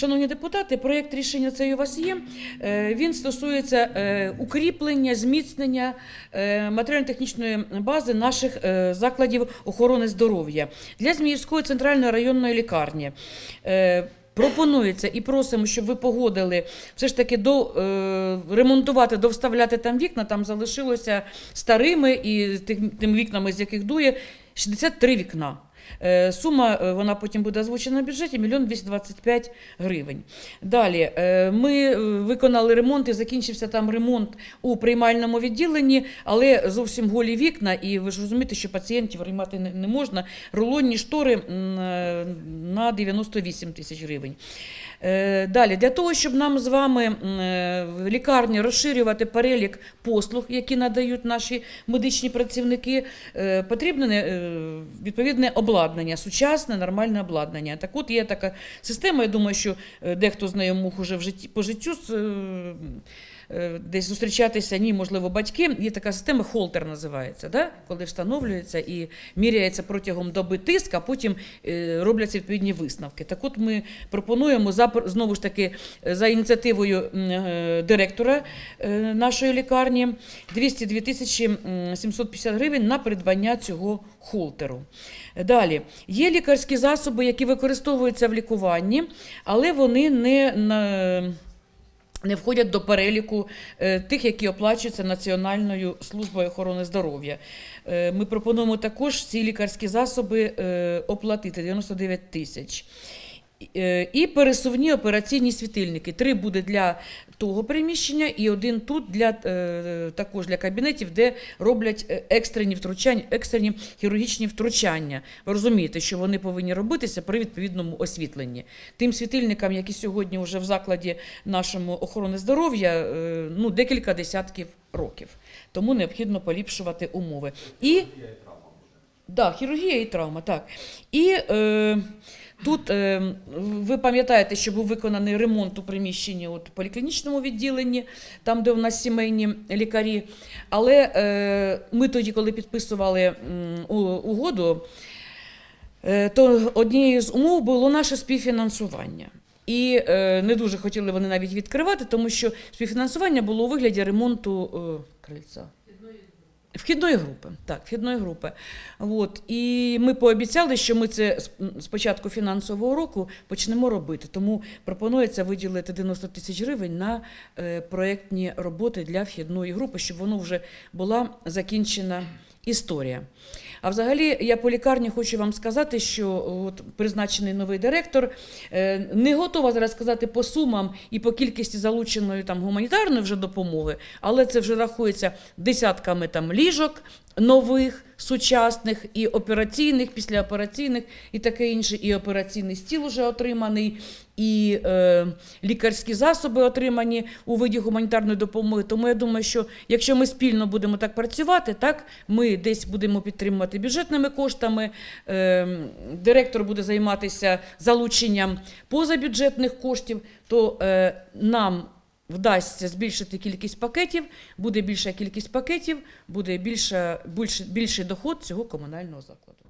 Шановні депутати, проєкт рішення цей у вас є. Е, Він стосується е, укріплення, зміцнення е, матеріально-технічної бази наших закладів охорони здоров'я для Зміївської центральної районної лікарні. Пропонується і просимо, щоб ви погодили все ж таки до е, ремонтувати, довставляти там вікна. Там залишилося старими і тим, тими вікнами, з яких дує, 63 вікна. Е, Сума е, вона потім буде озвучена в бюджеті 1 225 гривень. Далі е, ми виконали ремонт і закінчився там ремонт у приймальному відділенні, але зовсім голі вікна, і ви ж розумієте, що пацієнтів приймати не, можна. Рулонні штори на 98 тисяч гривень. Е, Далі, для того, щоб нам з вами е, в лікарні розширювати перелік послуг, які надають наші медичні працівники, е, потрібне відповідне обладнання, сучасне, нормальне обладнання. Так от є така система, я думаю, що дехто з нею мух уже по життю десь зустрічатися, ні, можливо, батьки. Є така система, холтер називається, да? коли встановлюється і міряється протягом доби тиск, а потім е, робляться відповідні висновки. Так от ми пропонуємо знову ж таки е, за ініціативою е, директора е, нашої лікарні 202 тисячі 750 гривень на придбання цього холтеру. Далі є лікарські засоби, які використовуються в лікуванні, але вони не не входять до переліку е, тих, які оплачуються Національною службою охорони здоров'я. Е, Ми пропонуємо також ці лікарські засоби е, оплатити 99 тисяч. Е, І пересувні операційні світильники. Три буде для того приміщення, і один тут для е, також для кабінетів, де роблять е, екстрені втручання, екстрені хірургічні втручання. Ви розумієте, що вони повинні робитися при відповідному освітленні. Тим світильникам, які сьогодні вже в закладі нашому охорони здоров'я, ну декілька десятків років. Тому необхідно поліпшувати умови. І Да, хірургія і травма, так. І е, тут е, ви пам'ятаєте, що був виконаний ремонт у приміщенні от, в поліклінічному відділенні, там, де у нас сімейні лікарі. Але е, ми тоді, коли підписували м, угоду, е, то однією з умов було наше співфінансування. І е, не дуже хотіли вони навіть відкривати, тому що співфінансування було у вигляді ремонту е, крильця. Вхідної групи, так, вхідної групи. От. І ми пообіцяли, що ми це з- початку фінансового року почнемо робити. Тому пропонується виділити 90 тисяч гривень на е, проєктні роботи для вхідної групи, щоб воно вже була закінчена історія. А взагалі, я по лікарні хочу вам сказати, що от призначений новий директор е, не готова зараз сказати по сумам і по кількості залученої там гуманітарної вже допомоги, але це вже рахується десятками там ліжок нових, сучасних і операційних, післяопераційних, і таке інше, і операційний стіл вже отриманий, і е, лікарські засоби отримані у виді гуманітарної допомоги. Тому я думаю, що якщо ми спільно будемо так працювати, так ми десь будемо підтримувати бюджетними коштами. Е, директор буде займатися залученням позабюджетних коштів, то е, нам вдасться збільшити кількість пакетів, буде більша кількість пакетів, буде більша, більш більший доход цього комунального закладу.